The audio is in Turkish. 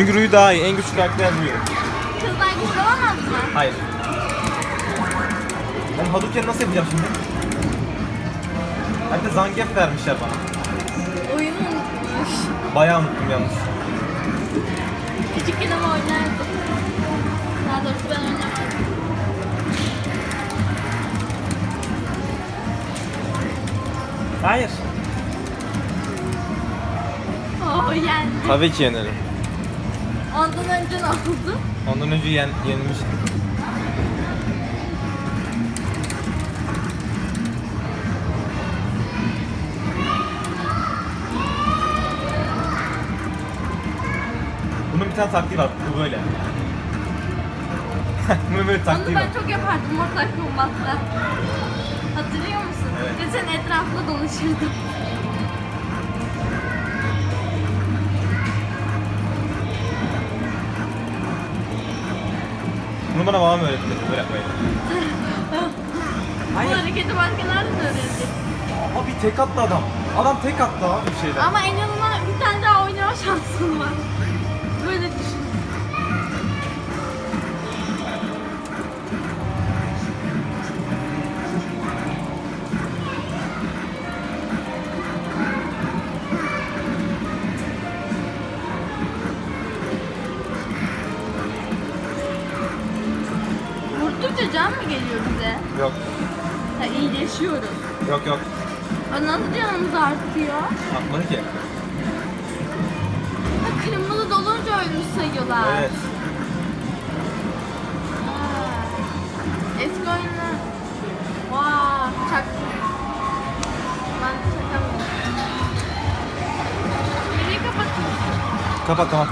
Çünkü Rui daha iyi. En güçlü karakter Rui. Kızlar güçlü olamaz mı? Hayır. Ben Hadouken nasıl yapacağım şimdi? Hem de Zangief vermişler bana. Oyunu unutmuş. Bayağı unuttum yalnız. Küçükken ama oynardım. Daha doğrusu ben oynamadım. Hayır. Oh yendi. Tabii ki yenerim. Ondan önce ne oldu? Ondan önce yen, yenilmiştim. Bunun bir tane taktiği var. Bu böyle. Bunun böyle Onu taktiği var. ben çok yapardım Mortal Kombat'ta. Hatırlıyor musun? Evet. Geçen etrafında dolaşırdım. Bunu bana babam öğretti. Böyle yapmayı. Bu hareketi başka nereden öğrendik? Abi tek attı adam. Adam tek attı abi bir şeyden. Ama en azından bir tane daha oynama şansın var. Vurdukça can mı geliyor bize? Yok. Ha iyileşiyoruz. Yok yok. Aa, Nasıl canımız artıyor? Atmadı ki. Ha, kırmızı dolunca ölmüş sayıyorlar. Evet. Aa, Eski oyunlar. Vaa, çak. Ben çakamıyorum. Nereye kapatıyorsun? Kapat kapat.